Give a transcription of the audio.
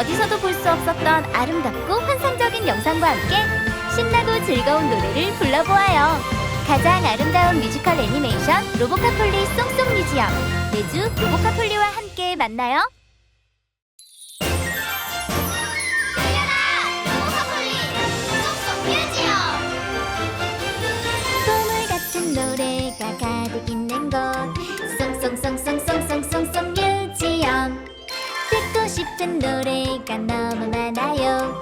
어디서도 볼 수 없었던 아름답고 환상적인 영상과 함께 신나고 즐거운 노래를 불러보아요. 가장 아름다운 뮤지컬 애니메이션 로보카폴리 송송 뮤지엄 매주 로보카폴리와 함께 만나요. 싶은 노래가 너무 많아요